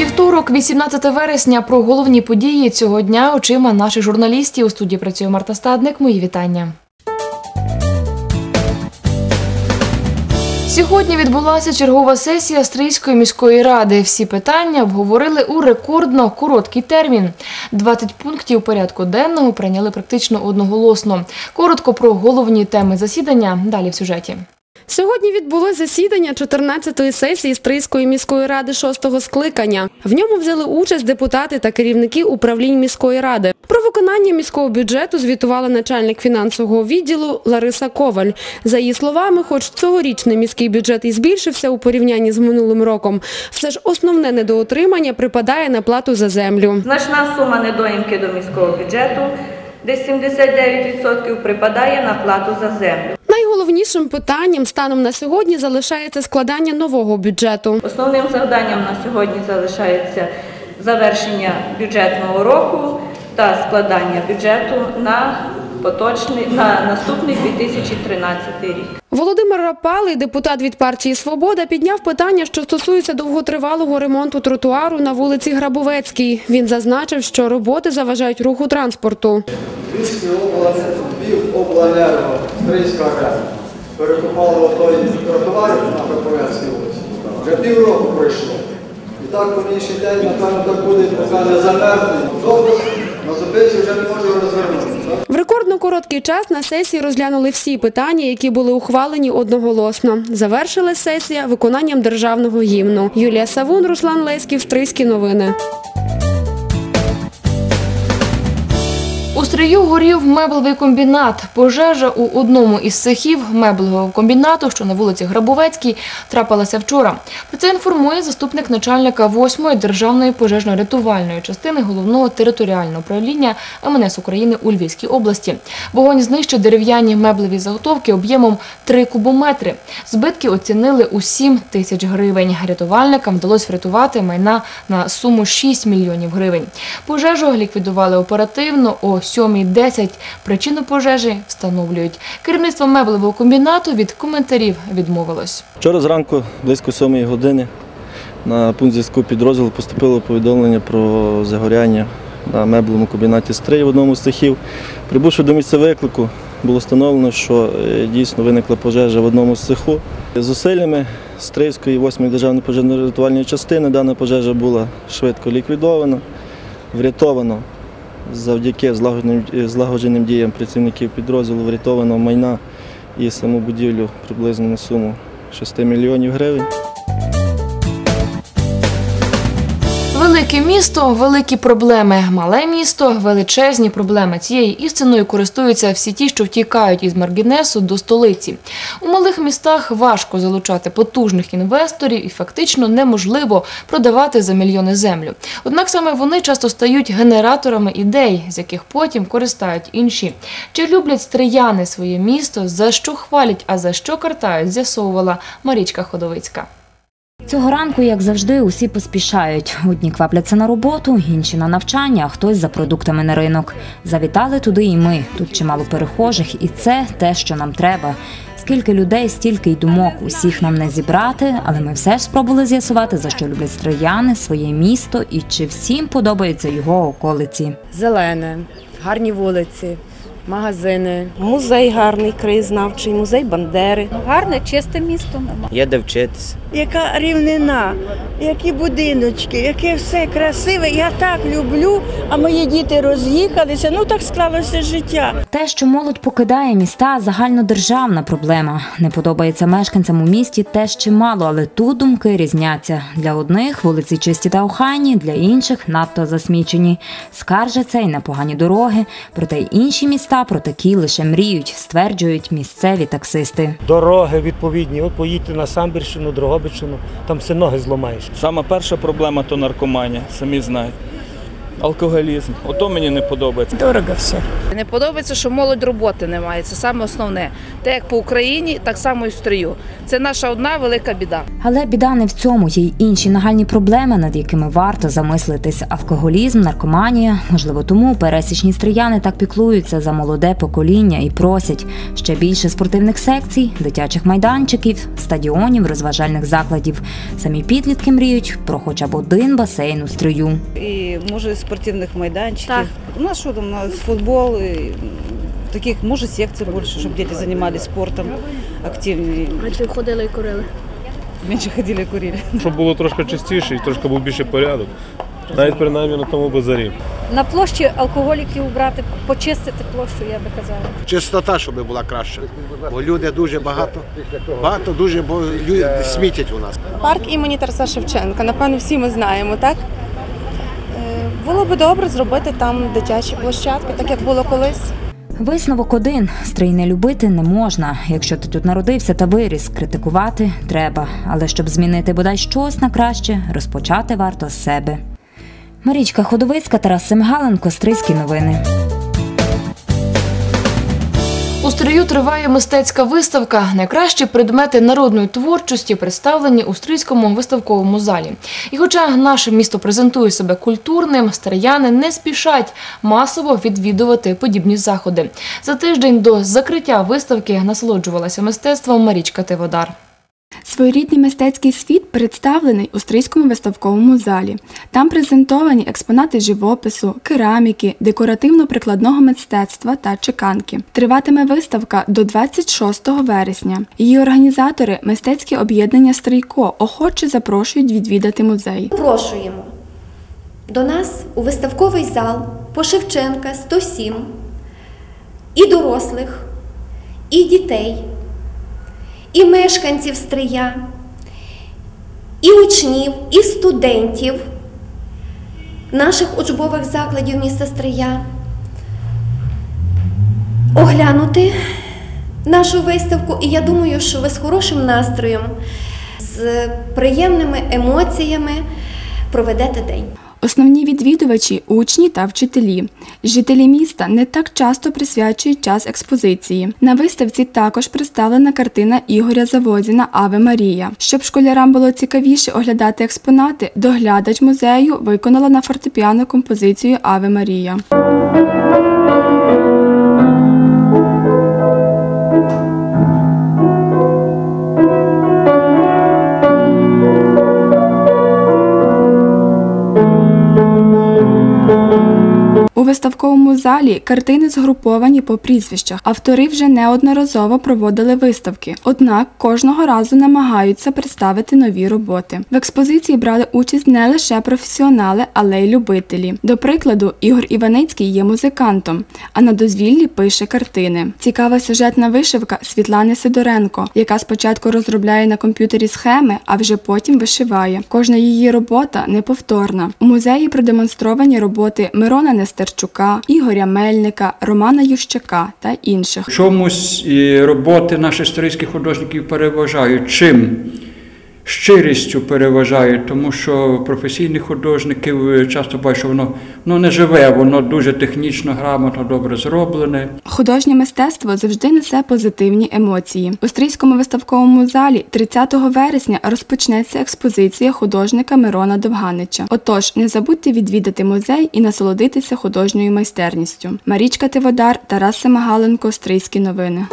Вівторок, 18 вересня, про головні події цього дня очима наших журналістів. У студії працює Марта Стадник. Мої вітання. Сьогодні відбулася чергова сесія Стрийської міської ради. Всі питання обговорили у рекордно короткий термін. 20 пунктів порядку денного прийняли практично одноголосно. Коротко про головні теми засідання. Далі в сюжеті. Сьогодні відбулось засідання 14-ї сесії Стрийської міської ради 6-го скликання. В ньому взяли участь депутати та керівники управлінь міської ради. Про виконання міського бюджету звітувала начальник фінансового відділу Лариса Коваль. За її словами, хоч цьогорічний міський бюджет і збільшився у порівнянні з минулим роком, все ж основне недоотримання припадає на плату за землю. Значна сума недоїмки до міського бюджету, десь 79% припадає на плату за землю. Найголовнішим питанням станом на сьогодні залишається складання нового бюджету. Основним завданням на сьогодні залишається завершення бюджетного року та складання бюджету на поточний на наступний 2013 рік. Володимир Рапалий, депутат від партії Свобода, підняв питання, що стосується довготривалого ремонту тротуару на вулиці Грабовецькій. Він зазначив, що роботи заважають руху транспорту. Львівський обленерго, Стрийська РЕС, перекопали отой тротуар на Грабовецькій вулиці. Вже півроку пройшло. І так по інший день, напевно, так буде, поки не замерзне. В рекордно короткий час на сесії розглянули всі питання, які були ухвалені одноголосно. Завершилась сесія виконанням державного гімну. Юлія Савун, Руслан Леськів, Стрийські новини. Стрию горів меблевий комбінат. Пожежа у одному із цехів меблевого комбінату, що на вулиці Грабовецькій, трапилася вчора. Про це інформує заступник начальника 8-ї державної пожежно-рятувальної частини головного територіального управління МНС України у Львівській області. Вогонь знищив дерев'яні меблеві заготовки об'ємом 3 кубометри. Збитки оцінили у 7 тисяч гривень. Рятувальникам вдалося врятувати майна на суму 6 мільйонів гривень. Пожежу ліквідували оперативно о 7.10. Причину пожежі встановлюють. Керівництво меблевого комбінату від коментарів відмовилось. Вчора зранку, близько 7 години, на пункт зв'язку підрозділу поступило повідомлення про загоряння на меблевому комбінаті «Стрий» в одному з цехів. Прибувши до місця виклику, було встановлено, що е, дійсно виникла пожежа в одному з цеху. Зусиллями Стрийської 8-ї державної пожежно-рятувальної частини дана пожежа була швидко ліквідована, врятовано завдяки злагодженим, злагодженим діям працівників підрозділу врятовано майна і саму будівлю приблизно на суму 6 мільйонів гривень. Велике місто великі проблеми. Мале місто величезні проблеми. Цією істиною користуються всі ті, що втікають із Маргінесу до столиці. У малих містах важко залучати потужних інвесторів і фактично неможливо продавати за мільйони землю. Однак саме вони часто стають генераторами ідей, з яких потім користають інші. Чи люблять стрияни своє місто, за що хвалять, а за що картають, з'ясовувала Марічка Ходовицька. Цього ранку, як завжди, усі поспішають. Одні квапляться на роботу, інші на навчання, а хтось за продуктами на ринок. Завітали туди і ми. Тут чимало перехожих, і це те, що нам треба. Скільки людей, стільки й думок. Усіх нам не зібрати, але ми все ж спробували з'ясувати, за що люблять стрияни, своє місто і чи всім подобаються його околиці. Зелене, гарні вулиці, магазини. Музей гарний, краєзнавчий, музей Бандери. Гарне, чисте місто. Є де вчитися. Яка рівнина, які будиночки, яке все красиве. Я так люблю, а мої діти роз'їхалися. Ну так склалося життя. Те, що молодь покидає міста, загальнодержавна проблема. Не подобається мешканцям у місті теж чимало, але тут думки різняться. Для одних вулиці чисті та охайні, для інших надто засмічені. Скаржаться й на погані дороги. Проте й інші міста про такі лише мріють, стверджують місцеві таксисти. Дороги відповідні. От поїдьте на Самбірщину, Дрогобичину, там все ноги зламаєш. Сама перша проблема то наркоманія, самі знають. Алкоголізм. Ото мені не подобається. Дорого все. Не подобається, що молодь роботи немає. Це саме основне. Те, як по Україні, так само і в строю. Це наша одна велика біда. Але біда не в цьому, є й інші нагальні проблеми, над якими варто замислитись: алкоголізм, наркоманія. Можливо, тому пересічні стрияни так піклуються за молоде покоління і просять ще більше спортивних секцій, дитячих майданчиків, стадіонів, розважальних закладів. Самі підлітки мріють про хоча б один басейн у стрию. І може спортивних майданчиків. У нас що там, у нас футбол, і, таких може секцій більше, щоб діти займалися спортом активні. Менше ходили і курили. Менше ходили і курили. Щоб було трошки чистіше і трошки був більше порядок. Навіть принаймні на тому базарі. На площі алкоголіків убрати, почистити площу, я би казала. Чистота, щоб була краще. Бо люди дуже багато, багато дуже бо люди смітять у нас. Парк імені Тараса Шевченка. Напевно, всі ми знаємо, так? Було би добре зробити там дитячі площадки, так як було колись. Висновок один стрій не любити не можна. Якщо ти тут народився та виріс, критикувати треба. Але щоб змінити бодай щось на краще, розпочати варто з себе. Марічка Ходовицька, Тарас Семгаленко, Стрийські новини. У стрію триває мистецька виставка. Найкращі предмети народної творчості представлені у стрийському виставковому залі. І хоча наше місто презентує себе культурним, стрияни не спішать масово відвідувати подібні заходи. За тиждень до закриття виставки насолоджувалася мистецтвом Марічка Тиводар. Своєрідний мистецький світ представлений у Стрийському виставковому залі. Там презентовані експонати живопису, кераміки, декоративно-прикладного мистецтва та чеканки. Триватиме виставка до 26 вересня. Її організатори мистецьке об'єднання Стрийко охоче запрошують відвідати музей. Запрошуємо до нас у виставковий зал по Шевченка 107 і дорослих, і дітей, і мешканців Стрия, і учнів, і студентів наших учбових закладів міста Стрия оглянути нашу виставку, і я думаю, що ви з хорошим настроєм, з приємними емоціями проведете день. Основні відвідувачі учні та вчителі. Жителі міста не так часто присвячують час експозиції. На виставці також представлена картина Ігоря Завозіна Аве Марія. Щоб школярам було цікавіше оглядати експонати, доглядач музею виконала на фортепіано композицію Аве Марія. thank you виставковому залі картини згруповані по прізвищах. Автори вже неодноразово проводили виставки, однак кожного разу намагаються представити нові роботи. В експозиції брали участь не лише професіонали, але й любителі. До прикладу, Ігор Іваницький є музикантом, а на дозвіллі пише картини. Цікава сюжетна вишивка Світлани Сидоренко, яка спочатку розробляє на комп'ютері схеми, а вже потім вишиває. Кожна її робота неповторна. У музеї продемонстровані роботи Мирона Нестерчука, Ігоря Мельника, Романа Ющака та інших. Чомусь роботи наших історичних художників переважають. Чим? Щирістю переважають, тому що професійних художників часто бачу, що воно ну, не живе, воно дуже технічно, грамотно, добре зроблене. Художнє мистецтво завжди несе позитивні емоції. У Стрийському виставковому залі 30 вересня розпочнеться експозиція художника Мирона Довганича. Отож, не забудьте відвідати музей і насолодитися художньою майстерністю. Марічка Тиводар, Тарас Семагаленко, Стрийські новини.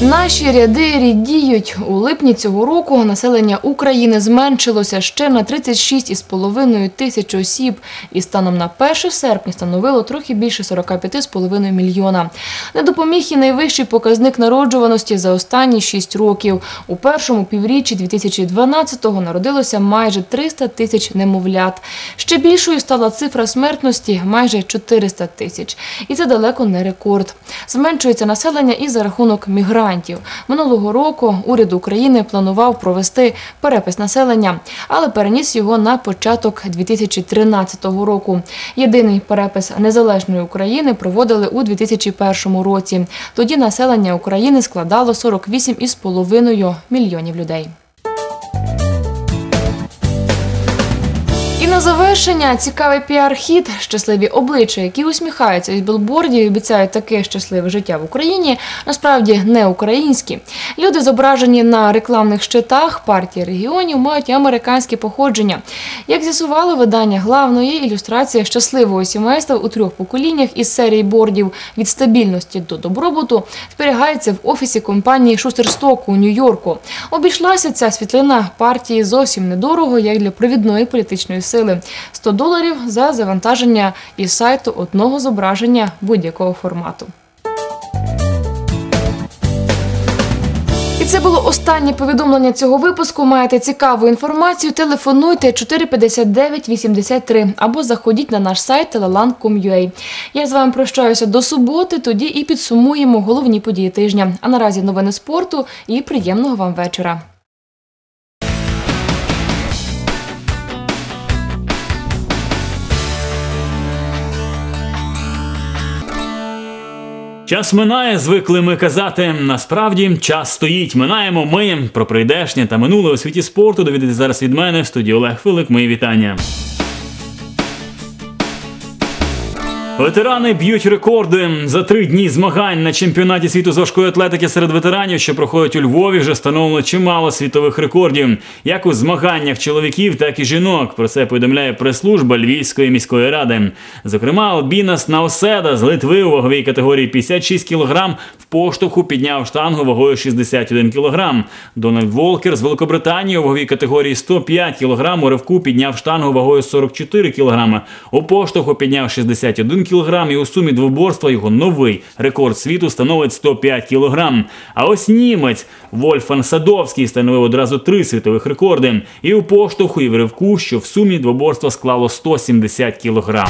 Наші ряди рідіють. У липні цього року населення України зменшилося ще на 36,5 тисяч осіб і станом на 1 серпня становило трохи більше 45,5 мільйона. Не допоміг і найвищий показник народжуваності за останні 6 років. У першому півріччі 2012-го народилося майже 300 тисяч немовлят. Ще більшою стала цифра смертності – майже 400 тисяч. І це далеко не рекорд. Зменшується населення і за рахунок мігрантів. Минулого року уряд України планував провести перепис населення, але переніс його на початок 2013 року. Єдиний перепис незалежної України проводили у 2001 році. Тоді населення України складало 48,5 мільйонів людей. На завершення цікавий піар-хід, щасливі обличчя, які усміхаються із білбордів і обіцяють таке щасливе життя в Україні, насправді не українські. Люди, зображені на рекламних щитах партії регіонів, мають американське походження. Як з'ясувало видання главної ілюстрація щасливого сімейства у трьох поколіннях із серії бордів від стабільності до добробуту зберігається в офісі компанії Шустерсток у Нью-Йорку. Обійшлася ця світлина партії зовсім недорого, як для провідної політичної сили. 100 доларів за завантаження із сайту одного зображення будь-якого формату. І це було останнє повідомлення цього випуску. Маєте цікаву інформацію? Телефонуйте 459 83 або заходіть на наш сайт teleland.com.ua. Я з вами прощаюся до суботи. Тоді і підсумуємо головні події тижня. А наразі новини спорту і приємного вам вечора. Час минає, звикли ми казати. Насправді час стоїть. Минаємо ми про прийдешнє та минуле у світі спорту. Довідати зараз від мене в студії Олег Филик. Мої вітання. Ветерани б'ють рекорди за три дні змагань на чемпіонаті світу з важкої атлетики серед ветеранів, що проходять у Львові, вже встановлено чимало світових рекордів, як у змаганнях чоловіків, так і жінок. Про це повідомляє прес-служба Львівської міської ради. Зокрема, Албінас Науседа з Литви у ваговій категорії 56 кг в поштовху підняв штангу вагою 61 кг. Дональд Волкер з Великобританії у ваговій категорії 105 кг у ривку підняв штангу вагою 44 кг. У поштовху підняв 61 кг і у сумі двоборства його новий рекорд світу становить 105 кг. А ось німець Вольфан Садовський становив одразу три світових рекорди. І у поштовху, і в ривку, що в сумі двоборства склало 170 кг.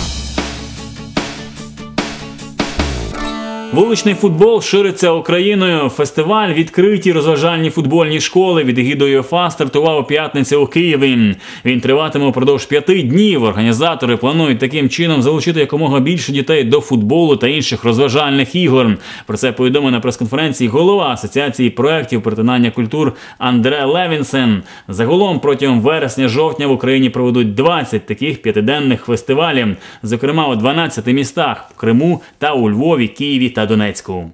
Вуличний футбол шириться Україною. Фестиваль відкриті розважальні футбольні школи від егідою ЮЄФА стартував у п'ятницю у Києві. Він триватиме упродовж п'яти днів. Організатори планують таким чином залучити якомога більше дітей до футболу та інших розважальних ігор. Про це повідомив на прес-конференції голова асоціації проєктів перетинання культур Андре Левінсен. Загалом протягом вересня-жовтня в Україні проведуть 20 таких п'ятиденних фестивалів, зокрема у 12 містах в Криму та у Львові, Києві та Донецьку.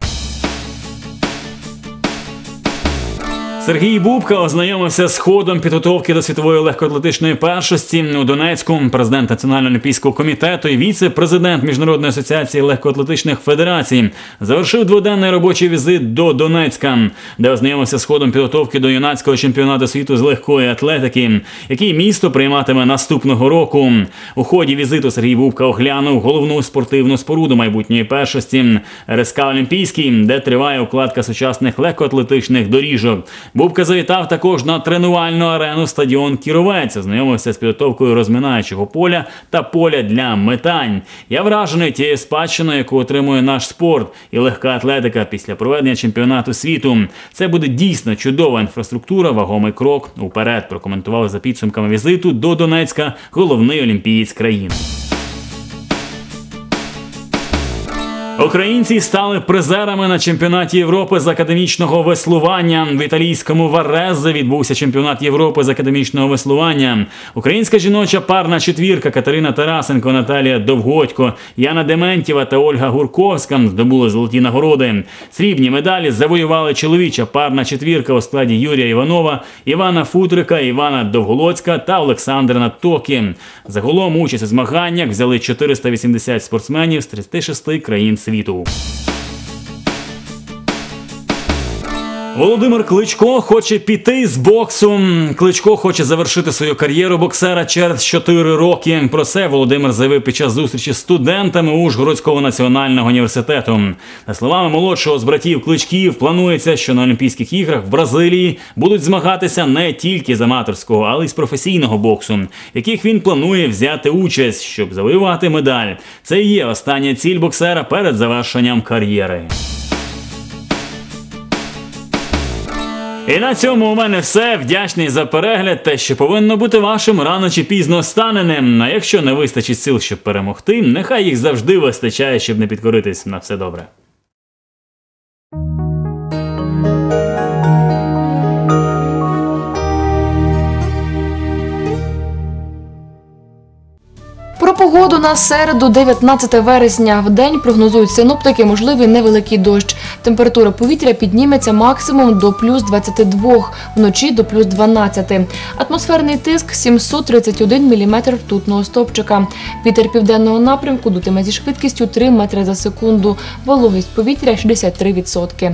Сергій Бубка ознайомився з ходом підготовки до світової легкоатлетичної першості у Донецьку. Президент Національного олімпійського комітету і віце-президент Міжнародної асоціації легкоатлетичних федерацій завершив дводенний робочий візит до Донецька, де ознайомився з ходом підготовки до юнацького чемпіонату світу з легкої атлетики, який місто прийматиме наступного року. У ході візиту Сергій Бубка оглянув головну спортивну споруду майбутньої першості РСК Олімпійський, де триває укладка сучасних легкоатлетичних доріжок. Бубка завітав також на тренувальну арену стадіон Кіровець, ознайомився з підготовкою розминаючого поля та поля для метань. Я вражений тією спадщиною, яку отримує наш спорт і легка атлетика після проведення чемпіонату світу. Це буде дійсно чудова інфраструктура, вагомий крок уперед. Прокоментували за підсумками візиту до Донецька головний олімпієць країни. Українці стали призерами на чемпіонаті Європи з академічного веслування. В італійському Вареззе відбувся чемпіонат Європи з академічного веслування. Українська жіноча парна четвірка Катерина Тарасенко, Наталія Довгодько, Яна Дементєва та Ольга Гурковська здобули золоті нагороди. Срібні медалі завоювали чоловіча парна четвірка у складі Юрія Іванова, Івана Футрика, Івана Довголоцька та Олександра Натокі. Загалом участь у змаганнях взяли 480 спортсменів з 36 країн світу. 力度。Володимир Кличко хоче піти з боксу. Кличко хоче завершити свою кар'єру боксера через 4 роки. Про це Володимир заявив під час зустрічі з студентами Ужгородського національного університету. За словами молодшого з братів Кличків, планується, що на Олімпійських іграх в Бразилії будуть змагатися не тільки з аматорського, але й з професійного боксу, яких він планує взяти участь, щоб завоювати медаль. Це і є остання ціль боксера перед завершенням кар'єри. І на цьому у мене все. Вдячний за перегляд. Те, що повинно бути вашим рано чи пізно стане ним. А якщо не вистачить сил, щоб перемогти, нехай їх завжди вистачає, щоб не підкоритись на все добре. Погоду на середу, 19 вересня. В день прогнозують синоптики можливий невеликий дощ. Температура повітря підніметься максимум до плюс 22, вночі до плюс 12. Атмосферний тиск 731 мм ртутного стовпчика. Вітер південного напрямку дутиме зі швидкістю 3 метри за секунду. Вологість повітря 63%.